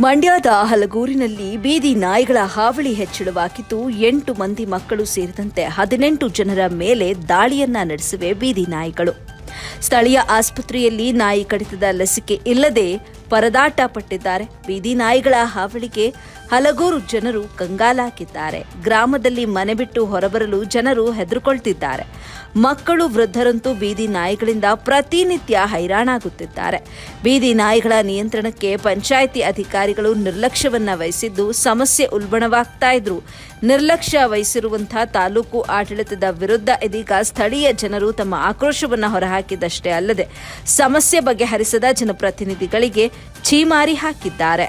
ಮಂಡ್ಯದ ಹಲಗೂರಿನಲ್ಲಿ ಬೀದಿ ನಾಯಿಗಳ ಹಾವಳಿ ಹೆಚ್ಚಳವಾಗಿದ್ದು, ಎಂಟು ಮಂದಿ ಮಕ್ಕಳು ಸೇರಿದಂತೆ ಹದಿನೆಂಟು ಜನರ ಮೇಲೆ ದಾಳಿಯನ್ನ ನಡೆಸಿವೆ ಬೀದಿ ನಾಯಿಗಳು. ಸ್ಥಳೀಯ ಆಸ್ಪತ್ರೆಯಲ್ಲಿ ನಾಯಿ ಕಡಿತದ ಲಸಿಕೆ ಇಲ್ಲದೆ ಪರದಾಟ ಪಟ್ಟಿದ್ದಾರೆ ಬೀದಿ ನಾಯಿಗಳ ಹಾವಳಿಗೆ ಹಲಗೂರು ಜನರು ಕಂಗಾಲಾಗಿದ್ದಾರೆ. ಗ್ರಾಮದಲ್ಲಿ ಮನೆ ಬಿಟ್ಟು ಹೊರಬರಲು ಜನರು ಹೆದರುಕೊಳ್ತಿದ್ದಾರೆ. ಮಕ್ಕಳು ವೃದ್ಧರಂತೂ ಬೀದಿ ನಾಯಿಗಳಿಂದ ಪ್ರತಿನಿತ್ಯ ಹೈರಾಣಾಗುತ್ತಿದ್ದಾರೆ. ಬೀದಿ ನಾಯಿಗಳ ನಿಯಂತ್ರಣಕ್ಕೆ ಪಂಚಾಯಿತಿ ಅಧಿಕಾರಿಗಳು ನಿರ್ಲಕ್ಷ್ಯವನ್ನ ವಹಿಸಿದ್ದು ಸಮಸ್ಯೆ ಉಲ್ಬಣವಾಗ್ತಾ ಇದ್ರು. ನಿರ್ಲಕ್ಷ್ಯ ವಹಿಸಿರುವಂತಹ ತಾಲೂಕು ಆಡಳಿತದ ವಿರುದ್ಧ ಇದೀಗ ಸ್ಥಳೀಯ ಜನರು ತಮ್ಮ ಆಕ್ರೋಶವನ್ನ ಹೊರಹಾಕಿದಷ್ಟೇ ಅಲ್ಲದೆ ಸಮಸ್ಯೆ ಬಗೆಹರಿಸದ ಜನಪ್ರತಿನಿಧಿಗಳಿಗೆ ಛೀಮಾರಿ ಹಾಕಿದ್ದಾರೆ.